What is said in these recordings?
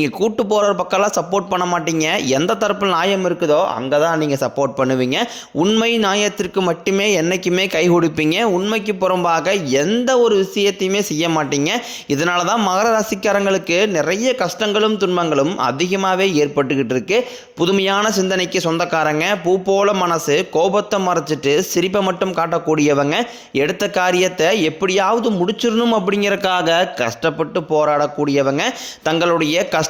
நீங்கள் கூட்டு போகிற பக்கம்லாம் சப்போர்ட் பண்ண மாட்டீங்க. எந்த தரப்பில் நியாயம் இருக்குதோ அங்கே தான் நீங்கள் சப்போர்ட் பண்ணுவீங்க. உண்மை நியாயத்திற்கு மட்டுமே என்றைக்குமே கை கொடுப்பீங்க. உண்மைக்கு புறம்பாக எந்த ஒரு விஷயத்தையுமே செய்ய மாட்டீங்க. இதனால தான் மகர ராசிக்காரங்களுக்கு நிறைய கஷ்டங்களும் துன்பங்களும் அதிகமாகவே ஏற்பட்டுக்கிட்டு இருக்கு. புதுமையான சிந்தனைக்கு சொந்தக்காரங்க பூ போல மனசு கோபத்தை மறைச்சிட்டு சிரிப்பை மட்டும் காட்டக்கூடியவங்க எடுத்த காரியத்தை எப்படியாவது முடிச்சிடணும் அப்படிங்கிறக்காக கஷ்டப்பட்டு போராடக்கூடியவங்க தங்களுடைய கஷ்ட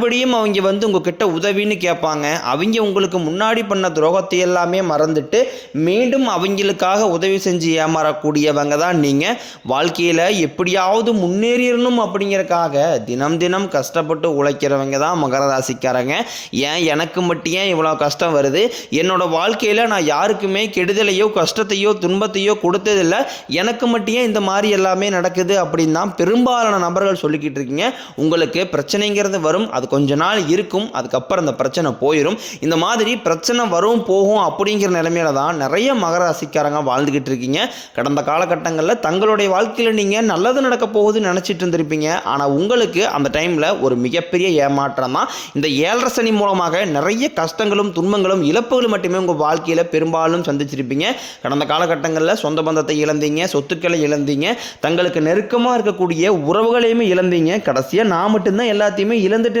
மறுபடியும் அவங்க வந்து உங்ககிட்ட உதவின்னு கேட்பாங்க. அவங்க உங்களுக்கு முன்னாடி பண்ண துரோகத்தை எல்லாமே மறந்துட்டு மீண்டும் அவங்களுக்காக உதவி செஞ்சு ஏமாறக்கூடியவங்க தான் நீங்கள் வாழ்க்கையில் எப்படியாவது முன்னேறிடணும் அப்படிங்கிறக்காக தினம் தினம் கஷ்டப்பட்டு உழைக்கிறவங்க தான் மகர ராசிக்காரங்க. ஏன்? எனக்கு மட்டும் ஏன் இவ்வளோ கஷ்டம் வருது? என்னோட வாழ்க்கையில் நான் யாருக்குமே கெடுதலையோ கஷ்டத்தையோ துன்பத்தையோ கொடுத்ததில்லை. எனக்கு மட்டும் ஏன் இந்த மாதிரி எல்லாமே நடக்குது அப்படின்னு தான் பெரும்பாலான நபர்கள் சொல்லிக்கிட்டு இருக்கீங்க. உங்களுக்கு பிரச்சனைங்கிறது வரும். அது கொஞ்ச நாள் இருக்கும் அதுக்கப்புறம் அந்த பிரச்சனை போயிடும் இந்த மாதிரி பிரச்சனை வரும் போகும் அப்படிங்கிற நிலைமையில தான் நிறைய மகர ராசிக்காரங்க வாழ்ந்துக்கிட்டு இருக்கீங்க. கடந்த காலகட்டங்களில் தங்களுடைய வாழ்க்கையில் நீங்கள் நல்லது நடக்க போகுதுன்னு நினச்சிட்டு இருந்திருப்பீங்க. ஆனால் உங்களுக்கு அந்த டைமில் ஒரு மிகப்பெரிய ஏமாற்றம் தான். இந்த ஏழரை சனி மூலமாக நிறைய கஷ்டங்களும் துன்பங்களும் இழப்புகளும் மட்டுமே உங்கள் வாழ்க்கையில் பெரும்பாலும் சந்திச்சிருப்பீங்க. கடந்த காலகட்டங்களில் சொந்த பந்தத்தை இழந்தீங்க சொத்துக்களை இழந்தீங்க தங்களுக்கு நெருக்கமாக இருக்கக்கூடிய உறவுகளையுமே இழந்தீங்க. கடைசியாக நான் மட்டும்தான் எல்லாத்தையுமே இழந்துட்டு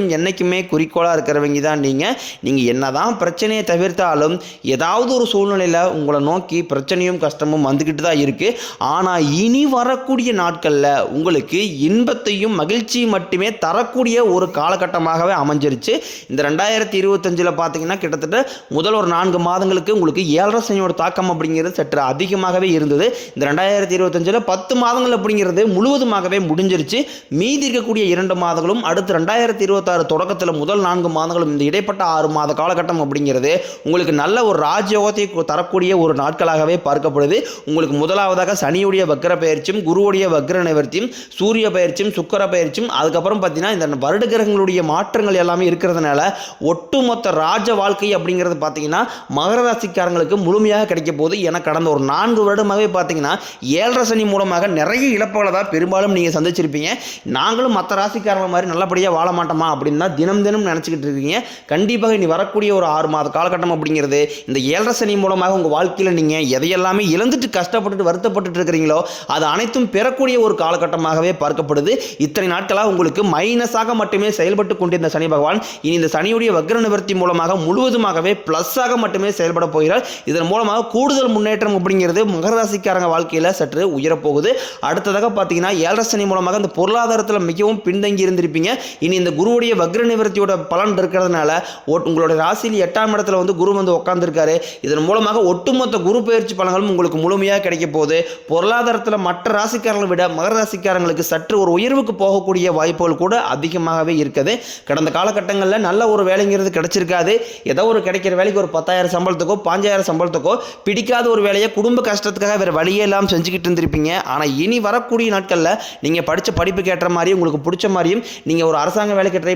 என்னைக்குமே குறிக்கோளாக இருக்கிறவங்க தான் நீங்கள் நீங்கள் என்னதான் பிரச்சனையை தவிர்த்தாலும் ஏதாவது ஒரு சூழ்நிலையில் உங்களை நோக்கி பிரச்சனையும் கஷ்டமும் வந்துக்கிட்டு தான் இருக்குது ஆனால் இனி வரக்கூடிய நாட்களில் உங்களுக்கு இன்பத்தையும் மகிழ்ச்சியும் மட்டுமே தரக்கூடிய ஒரு காலகட்டமாகவே அமைஞ்சிருச்சு. இந்த ரெண்டாயிரத்தி இருபத்தஞ்சில் பார்த்தீங்கன்னா கிட்டத்தட்ட முதல் ஒரு நான்கு மாதங்களுக்கு உங்களுக்கு ஏழரை சனியோட தாக்கம் அப்படிங்கிறது சற்று அதிகமாகவே இருந்தது. இந்த ரெண்டாயிரத்தி இருபத்தஞ்சில் பத்து மாதங்கள் அப்படிங்கிறது முழுவதுமாகவே முடிஞ்சிருச்சு. மீதி இருக்கக்கூடிய இரண்டு மாதங்களும் அடுத்து ரெண்டாயிரத்தி இருபத்தாறு தொடக்கத்தில் முதல் நான்கு மாதங்களும் இந்த இடைப்பட்ட ஆறு மாத காலகட்டம் அப்படிங்கிறது உங்களுக்கு நல்ல ஒரு ராஜயோகத்தை தரக்கூடிய ஒரு நாட்களாகவே பார்க்கப்படுது. உங்களுக்கு முதலாவதாக சனியுடைய வக்ர பயிற்சியும் குருவுடைய வக்ர நிவர்த்தியும் சூரிய பயிற்சியும் சுக்கர பயிற்சியும் அதுக்கப்புறம் பார்த்தீங்கன்னா இந்த வருட கிரகங்களுடைய மாற்றங்கள் எல்லாமே இருக்கிறதுனால ஒட்டுமொத்த ராஜ வாழ்க்கை அப்படிங்கிறது பார்த்தீங்கன்னா மகர ராசிக்காரங்களுக்கு முழுமையாக கிடைக்க போகுது. என கடந்த ஒரு நான்கு வருடமாகவே பார்த்தீங்கன்னா ஏழரை சனி மூலமாக நிறைய இழப்புகளை தான் பெரும்பாலும் நீங்கள் சந்திச்சிருப்பீங்க. நாங்களும் மற்ற ராசிக்காரங்க மாதிரி நல்லபடியாக வாழ மாட்டோமா அப்படின்னு தான் தினம் தினம் நினச்சிக்கிட்டு இருக்கீங்க. கண்டிப்பாக இனி வரக்கூடிய ஒரு ஆறு மாத காலகட்டம் அப்படிங்கிறது இந்த ஏழரை சனி மூலமாக உங்கள் வாழ்க்கையில் நீங்கள் எதையெல்லாமே இழந்துட்டு கஷ்டப்பட்டுட்டு வருத்தப்பட்டுட்டு இருக்கிறீங்களோ அது அனைத்தும் பெறக்கூடிய ஒரு காலகட்டமாகவே பார்க்கப்படுது. இத்தனை நாட்களாக உங்களுக்கு மைனஸாக மட்டுமே செயல்பட்டு கொண்டிருந்த சனி பகவான் இனி இந்த சனியுடைய வக்ர நிவர்த்தி மூலமாக முழுவதுமாகவே ப்ளஸ்ஸாக மட்டுமே செயல்பட போகிறார். இதன் மூலமாக கூடுதல் முன்னேற்றம் அப்படிங்கிறது மகர ராசிக்காரங்க வாழ்க்கையில் சற்று உயரப்போகுது. அடுத்ததாக பார்த்தீங்கன்னா ஏழரை சனி மூலமாக இந்த பொருளாதாரத்தில் மிகவும் பின்தங்கி இருந்திருப்பீங்க. இனி இந்த குருவுடைய வக்ர நிவர்த்தியோட பலன் இருக்கிறதுனால உங்களோட ராசியில் எட்டாம் இடத்துல வந்து குரு வந்து உட்காந்துருக்காரு இதன் மூலமாக ஒட்டுமொத்த குரு பயிற்சி பலன்களும் உங்களுக்கு முழுமையாக கிடைக்க போகுது. பொருளாதாரத்தில் மற்ற ராசிக்காரங்களை விட மகர ராசிக்காரங்களுக்கு சற்று ஒரு உயர்வுக்கு போகக்கூடிய வாய்ப்புகள் கூட அதிகமாகவே இருக்குது. கடந்த காலகட்டங்களில் நல்ல ஒரு வேலைங்கிறது கிடைச்சிருக்காது. ஏதோ ஒரு கிடைக்கிற வேலைக்கு ஒரு பத்தாயிரம் சம்பளத்துக்கோ பாஞ்சாயிரம் சம்பளத்துக்கோ பிடிக்காத ஒரு வேலையை குடும்ப கஷ்டத்துக்காக வேறு வழியே இல்லாமல் செஞ்சுக்கிட்டு இருந்திருப்பீங்க. ஆனால் இனி வரக்கூடிய நாட்களில் நீங்கள் படித்த படிப்புக்கு ஏற்ற மாதிரியும் உங்களுக்கு பிடிச்ச மாதிரியும் நீங்கள் ஒரு அரசாங்க வேலைக்கு ட்ரை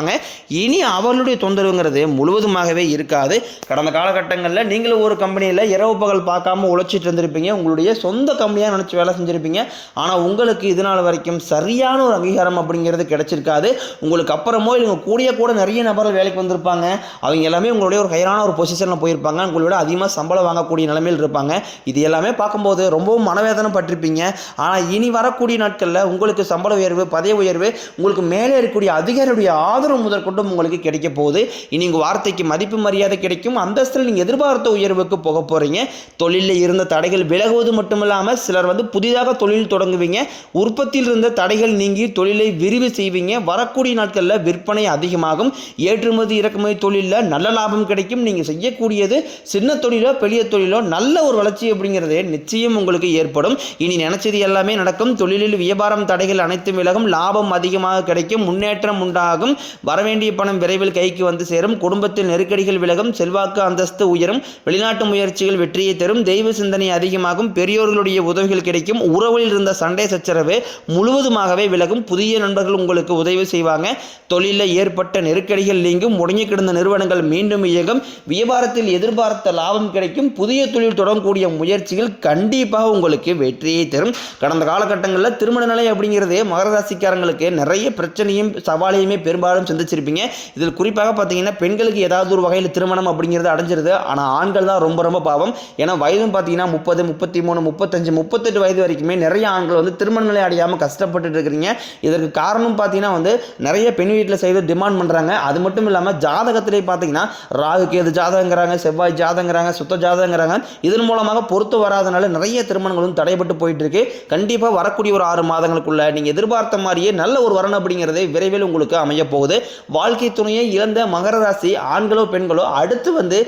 இனி அவர்களுடைய தொந்தரவுங்கிறது முழுவதுமாகவே இருக்காது. கடந்த காலகட்டங்களில் நீங்களும் ஒரு கம்பெனியில் இரவு பகல் பார்க்காம உழைச்சிட்டு இருந்திருப்பீங்க. உங்களுடைய சொந்த கம்பெனியாக நினச்சி வேலை செஞ்சுருப்பீங்க. ஆனால் உங்களுக்கு இது நாள் வரைக்கும் சரியான ஒரு அங்கீகாரம் அப்படிங்கிறது கிடைச்சிருக்காது. உங்களுக்கு அப்புறமோ இல்லை கூடிய கூட நிறைய நபர்கள் வேலைக்கு வந்திருப்பாங்க. அவங்க எல்லாமே உங்களுடைய ஒரு ஹையரான ஒரு பொசிஷனில் போயிருப்பாங்க. உங்களோட அதிகமாக சம்பளம் வாங்கக்கூடிய நிலைமையில் இருப்பாங்க. இது எல்லாமே பார்க்கும்போது ரொம்பவும் மனவேதனை பட்டிருப்பீங்க. ஆனால் இனி வரக்கூடிய நாட்களில் உங்களுக்கு சம்பள உயர்வு பதவி உயர்வு உங்களுக்கு மேலே இருக்கக்கூடிய அதிகாரியுடைய ஆதரவு முதற்கொண்டும் உங்களுக்கு கிடைக்க போகுது. இனி உங்கள் வார்த்தைக்கு மதிப்பு மரியாதை கிடைக்கும். அந்தஸ்தில் நீங்கள் எதிர்பார்த்த உயர்வுக்கு போக போகிறீங்க தொழிலில் இருந்த தடைகள் விலகுவது மட்டுமில்லாமல் சிலர் வந்து புதிதாக தொழில் தொடங்குவீங்க. உற்பத்தியில் இருந்த தடைகள் நீங்கி தொழிலை விரிவு செய்வீங்க. வரக்கூடிய நாட்களில் விற்பனை அதிகமாகும். ஏற்றுமதி இறக்குமதி தொழிலில் நல்ல லாபம் கிடைக்கும். நீங்கள் செய்யக்கூடியது சின்ன தொழிலோ பெரிய தொழிலோ நல்ல ஒரு வளர்ச்சி அப்படிங்கிறது நிச்சயம் உங்களுக்கு ஏற்படும். இனி நினைச்சது எல்லாமே நடக்கும். தொழிலில் வியாபாரம் தடைகள் அனைத்தும் விலகும். லாபம் அதிகமாக கிடைக்கும். முன்னேற்றம் உண்டாகும். வரவேண்டிய பணம் விரைவில் கைக்கு வந்து சேரும். குடும்பத்தில் நெருக்கடிகள் விலகும். செல்வாக்கு அந்தஸ்து உயரும். வெளிநாட்டு முயற்சிகள் வெற்றியை தரும். தெய்வ சிந்தனை அதிகமாகும். பெரியோர்களுடைய உதவிகள் கிடைக்கும். உறவில் இருந்த சண்டை சச்சரவு முழுவதுமாகவே விலகும். புதிய நண்பர்கள் உங்களுக்கு உதவி செய்வாங்க. தொழிலில் ஏற்பட்ட நெருக்கடிகள் நீங்கும். முடங்கி கிடந்த நிறுவனங்கள் மீண்டும் இயங்கும். வியாபாரத்தில் எதிர்பார்த்த லாபம் கிடைக்கும். புதிய தொழில் தொடங்கக்கூடிய முயற்சிகள் கண்டிப்பாக உங்களுக்கு வெற்றியை தரும். கடந்த காலகட்டங்களில் திருமண நிலை அப்படிங்கிறது மகர ராசிக்காரங்களுக்கு நிறைய பிரச்சனையும் சவாலையுமே பெரும்பாலும் சந்திச்சிருப்பீங்க. இதில் குறிப்பாக பார்த்தீங்கன்னா பெண்களுக்கு ஏதாவது ஒரு வகையில் திருமணம் அப்படிங்கிறது அடைஞ்சிருது. ஆனால் ஆண்கள் தான் ரொம்ப ரொம்ப பாவம். ஏன்னா வயதும் பார்த்தீங்கன்னா முப்பது முப்பத்தி மூணு முப்பத்தஞ்சு முப்பத்தெட்டு வயது வரைக்குமே நிறைய ஆண்கள் வந்து திருமண நிலை அடையாமல் கஷ்டப்பட்டுட்டு இருக்கிறீங்க. இதற்கு காரணம் பார்த்தீங்கன்னா வந்து நிறைய பெண் வீட்டில் செய்து டிமாண்ட் பண்ணுறாங்க அது மட்டும் இல்லாமல் ஜாதகத்திலே பார்த்தீங்கன்னா ராகு கேது ஜாதகங்கிறாங்க செவ்வாய் ஜாதகங்கிறாங்க சுத்த ஜாதகங்கிறாங்க. இதன் மூலமாக பொறுத்து வராதனால நிறைய திருமணங்களும் தடைபட்டு போயிட்டு இருக்கு கண்டிப்பாக வரக்கூடிய ஒரு ஆறு மாதங்களுக்குள்ள நீங்கள் எதிர்பார்த்த மாதிரியே நல்ல ஒரு வரன் அப்படிங்கிறதே விரைவில் உங்களுக்கு அமைய போகுது. வாழ்க்கை துணையை இழந்த மகர ராசி ஆண்களோ பெண்களோ அடுத்து வந்து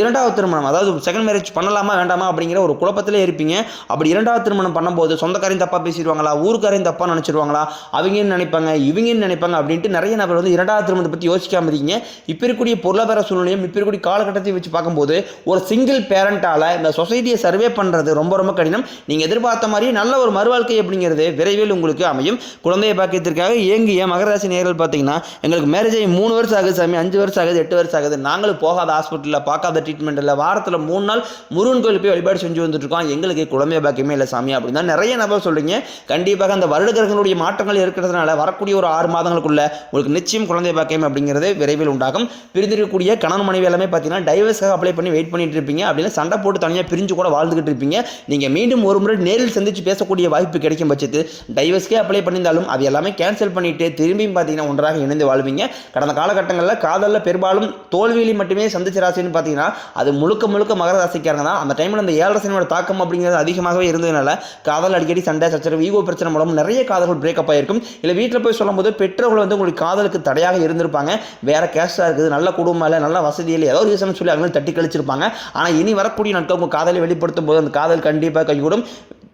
இரண்டாவது திருமணம். அதாவது செகண்ட் மேரேஜ் பண்ணலாமா வேண்டாமா அப்படிங்கிற ஒரு குழப்பத்திலே இருப்பீங்க. அப்படி இரண்டாவது திருமணம் பண்ணும்போது சொந்தக்காரையும் தப்பாக பேசிடுவாங்களா ஊருக்காரையும் தப்பாக நினச்சிடுவாங்களா அவங்கன்னு நினைப்பாங்க இவங்கன்னு நினைப்பாங்க அப்படின்ட்டு நிறைய நபர் வந்து இரண்டாவது திருமணத்தை பற்றி யோசிக்காம இருக்கீங்க. இப்போ இருக்கக்கூடிய பொருளாதார சூழ்நிலையும் இப்போ இருக்கக்கூடிய காலகட்டத்தை வச்சு பார்க்கும்போது ஒரு சிங்கிள் பேரண்டால் இந்த சொசைட்டியை சர்வே பண்ணுறது ரொம்ப ரொம்ப கடினம். நீங்கள் எதிர்பார்த்த மாதிரி நல்ல ஒரு மறுவாழ்க்கை அப்படிங்கிறது விரைவில் உங்களுக்கு அமையும். குழந்தைய பாக்கியத்திற்காக இயங்கிய மகராசி நேர்கள் பார்த்தீங்கன்னா எங்களுக்கு மேரேஜ் ஆகி மூணு வருஷம் ஆகுது சாமி அஞ்சு வருஷம் ஆகுது எட்டு வருஷம் ஆகுது. நாங்களும் போகாத ஹாஸ்பிட்டலில் பார்க்காத ட்ரீட்மெண்ட் இல்லை வாரத்தில் மூணு நாள் முருகன் கோயில் போய் வழிபாடு செஞ்சு வந்துட்டுருக்கோம் எங்களுக்கு குழந்தை பாக்கியமே இல்லை சாமி அப்படின்னு தான் நிறைய நபர் சொல்கிறீங்க கண்டிப்பாக அந்த வருடகிரகங்களுடைய மாற்றங்கள் இருக்கிறதுனால வரக்கூடிய ஒரு ஆறு மாதங்களுக்குள்ள உங்களுக்கு நிச்சயம் குழந்தை பாக்கியம் அப்படிங்கிறது விரைவில் உண்டாகும். பிரிந்திருக்கக்கூடிய கணவன் மனைவி எல்லாமே பார்த்தீங்கன்னா டைவர்ஸாக அப்ளை பண்ணி வெயிட் பண்ணிட்டு இருப்பீங்க. அப்படின்னா சண்டை போட்டு தனியாக பிரிஞ்சு கூட வாழ்ந்துகிட்டு இருப்பீங்க. நீங்கள் மீண்டும் ஒரு முறை நேரில் சந்திச்சு பேசக்கூடிய வாய்ப்பு கிடைக்கும் பட்சத்து டைவர்ஸ்க்கே அப்ளை பண்ணியிருந்தாலும் அது எல்லாமே கேன்சல் பண்ணிட்டு திரும்பியும் பார்த்தீங்கன்னா ஒன்றாக இணைந்து வாழ்வீங்க. கடந்த காலகட்டங்களில் காதலில் பெரும்பாலும் தோல்வியிலே மட்டுமே சந்திச்ச ராசின்னு பார்த்தீங்கன்னா அது முழுக்க முழுக்க மகர ராசிக்காரங்க தான். அந்த டைமில் அந்த ஏழரசனோட சனியோட தாக்கம் அப்படிங்கிறது அதிகமாகவே இருந்ததுனால காதல் அடிக்கடி சண்டை சச்சரவு ஈகோ பிரச்சனை மூலம் நிறைய காதல்கள் பிரேக்கப் ஆயிருக்கும். இல்லை வீட்டில் போய் சொல்லும்போது பெற்றோர்கள் வந்து உங்களுக்கு காதலுக்கு தடையாக இருந்திருப்பாங்க. வேற கேஸ்டாக இருக்குது நல்ல குடும்பம் இல்லை நல்ல வசதி இல்லை ஏதோ ஒரு ரீசன் சொல்லி அவங்களும் தட்டி கழிச்சிருப்பாங்க. ஆனால் இனி வரக்கூடிய நாட்கள் உங்கள் காதலை வெளிப்படுத்தும் போது அந்த காதல் கண்டிப்பாக கைகூடும்.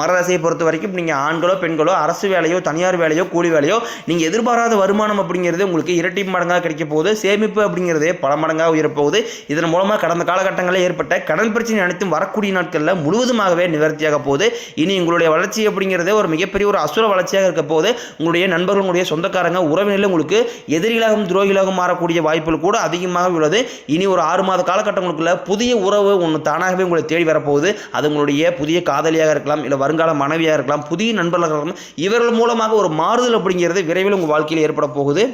மகராசியை பொறுத்த வரைக்கும் நீங்கள் ஆண்களோ பெண்களோ அரசு வேலையோ தனியார் வேலையோ கூலி வேலையோ நீங்கள் எதிர்பாராத வருமானம் அப்படிங்கிறது உங்களுக்கு இரட்டி மடங்காக கிடைக்க போகுது. சேமிப்பு அப்படிங்கிறதே பல மடங்காக உயரப்போகுது இதன் மூலமாக கடந்த காலகட்டங்களில் ஏற்பட்ட கடன் பிரச்சனை அனைத்தும் வரக்கூடிய நாட்களில் முழுவதுமாகவே நிவர்த்தியாக போகுது. இனி உங்களுடைய வளர்ச்சி அப்படிங்கிறதே ஒரு மிகப்பெரிய ஒரு அசுர வளர்ச்சியாக இருக்க போது உங்களுடைய நண்பர்கள் உங்களுடைய சொந்தக்காரங்க உறவினர்கள் உங்களுக்கு எதிரிகளாகவும் துரோகிகளாகவும் மாறக்கூடிய வாய்ப்புகள் கூட அதிகமாக உள்ளது. இனி ஒரு ஆறு மாத காலகட்டங்களுக்குள்ள புதிய உறவு ஒன்று தானாகவே உங்களை தேடி வரப்போகுது அது உங்களுடைய புதிய காதலியாக இருக்கலாம் இல்லை வருங்கால மனைவியாக இருக்கலாம் புதிய நண்பர்களாக இருக்கலாம் இவர்கள் மூலமாக ஒரு மாறுதல் அப்படிங்கிறது விரைவில் உங்கள் வாழ்க்கையில் ஏற்பட போகுது.